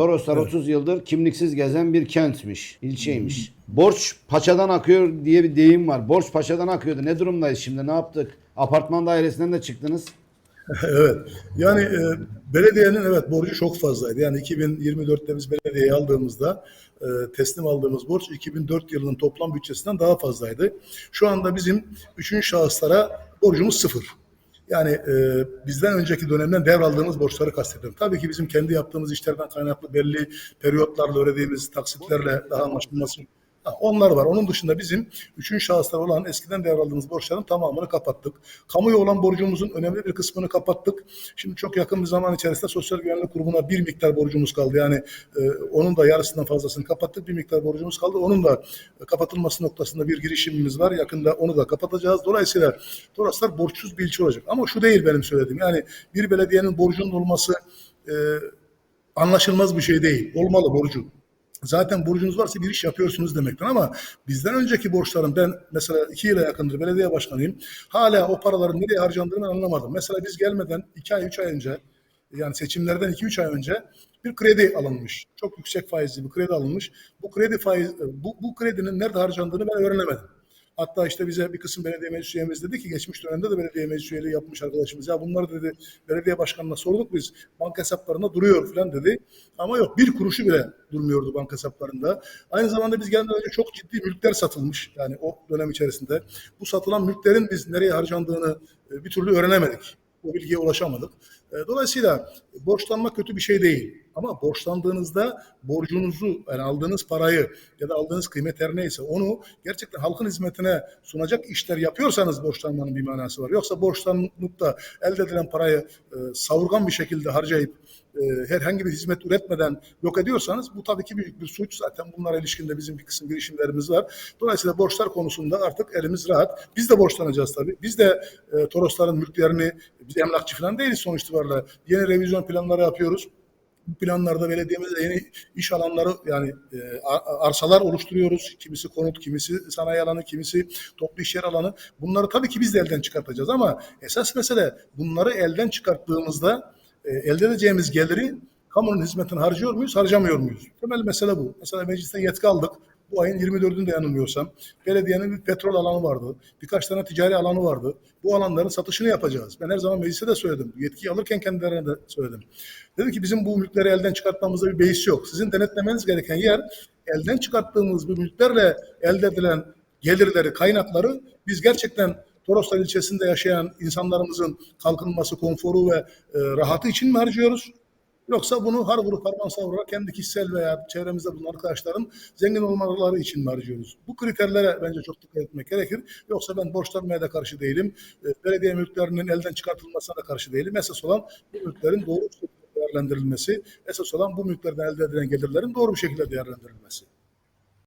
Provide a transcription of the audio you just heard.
Toroslar 30 yıldır kimliksiz gezen bir kentmiş, ilçeymiş. Borç paçadan akıyor diye bir deyim var. Borç paçadan akıyordu. Ne durumdayız şimdi? Ne yaptık? Apartman dairesinden de çıktınız. evet. Yani e, belediyenin evet borcu çok fazlaydı. Yani 2024'te biz belediyeyi aldığımızda e, teslim aldığımız borç 2004 yılının toplam bütçesinden daha fazlaydı. Şu anda bizim üçüncü şahıslara borcumuz sıfır. Yani e, bizden önceki dönemden devraldığımız borçları kastediyorum. Tabii ki bizim kendi yaptığımız işlerden kaynaklı belli periyotlarla ödediğimiz taksitlerle daha anlaşılması Onlar var. Onun dışında bizim üçüncü şahıslar olan eskiden devraldığımız borçların tamamını kapattık. Kamuya olan borcumuzun önemli bir kısmını kapattık. Şimdi çok yakın bir zaman içerisinde Sosyal Güvenlik Kurumu'na bir miktar borcumuz kaldı. Yani e, onun da yarısından fazlasını kapattık. Bir miktar borcumuz kaldı. Onun da kapatılması noktasında bir girişimimiz var. Yakında onu da kapatacağız. Dolayısıyla Toroslar borçsuz bir ilçe olacak. Ama şu değil benim söylediğim. Yani bir belediyenin borcunun olması e, anlaşılmaz bir şey değil. Olmalı borcu. Zaten borcunuz varsa bir iş yapıyorsunuz demektir ama bizden önceki borçların ben mesela iki yıla yakındır belediye başkanıyım. Hala o paraların nereye harcandığını anlamadım. Mesela biz gelmeden iki ay, üç ay önce yani seçimlerden iki üç ay önce bir kredi alınmış. Çok yüksek faizli bir kredi alınmış. Bu kredi faiz, bu, bu kredinin nerede harcandığını ben öğrenemedim. Hatta işte bize bir kısım belediye meclis üyemiz dedi ki geçmiş dönemde de belediye meclis üyeliği yapmış arkadaşımız. Ya bunlar dedi belediye başkanına sorduk biz banka hesaplarında duruyor falan dedi. Ama yok bir kuruşu bile durmuyordu banka hesaplarında. Aynı zamanda biz gelmeden önce çok ciddi mülkler satılmış. Yani o dönem içerisinde. Bu satılan mülklerin biz nereye harcandığını e, bir türlü öğrenemedik. O bilgiye ulaşamadık. E, Dolayısıyla borçlanmak kötü bir şey değil. Ama borçlandığınızda borcunuzu, yani aldığınız parayı ya da aldığınız kıymet her neyse onu gerçekten halkın hizmetine sunacak işler yapıyorsanız borçlanmanın bir manası var. Yoksa borçlanıp da elde edilen parayı e, savurgan bir şekilde harcayıp e, herhangi bir hizmet üretmeden yok ediyorsanız bu tabii ki büyük bir suç. Zaten bunlara ilişkin de bizim bir kısım girişimlerimiz var. Dolayısıyla borçlar konusunda artık elimiz rahat. Biz de borçlanacağız tabii. Biz de e, Torosların mülklerini, biz emlakçı falan değiliz sonuç itibariyle. Yeni revizyon planları yapıyoruz. Bu planlarda belediyemizde yeni iş alanları yani e, ar- arsalar oluşturuyoruz. Kimisi konut, kimisi sanayi alanı, kimisi toplu iş yer alanı. Bunları tabii ki biz de elden çıkartacağız ama esas mesele bunları elden çıkarttığımızda e, elde edeceğimiz geliri kamunun hizmetine harcıyor muyuz, harcamıyor muyuz? Temel mesele bu. Mesela meclisten yetki aldık. Bu ayın 24'ünde yanılmıyorsam belediyenin bir petrol alanı vardı. Birkaç tane ticari alanı vardı. Bu alanların satışını yapacağız. Ben her zaman meclise de söyledim. Yetkiyi alırken kendilerine de söyledim. Dedim ki bizim bu mülkleri elden çıkartmamızda bir beis yok. Sizin denetlemeniz gereken yer elden çıkarttığımız bu mülklerle elde edilen gelirleri, kaynakları biz gerçekten Toroslar ilçesinde yaşayan insanlarımızın kalkınması, konforu ve e, rahatı için mi harcıyoruz? Yoksa bunu har vurup harman savurarak kendi kişisel veya çevremizde bulunan arkadaşların zengin olmaları için mi harcıyoruz? Bu kriterlere bence çok dikkat etmek gerekir. Yoksa ben borçlanmaya da karşı değilim. E, Belediye mülklerinin elden çıkartılmasına da karşı değilim. Esas olan bu mülklerin doğru değerlendirilmesi, esas olan bu mülklerden elde edilen gelirlerin doğru bir şekilde değerlendirilmesi.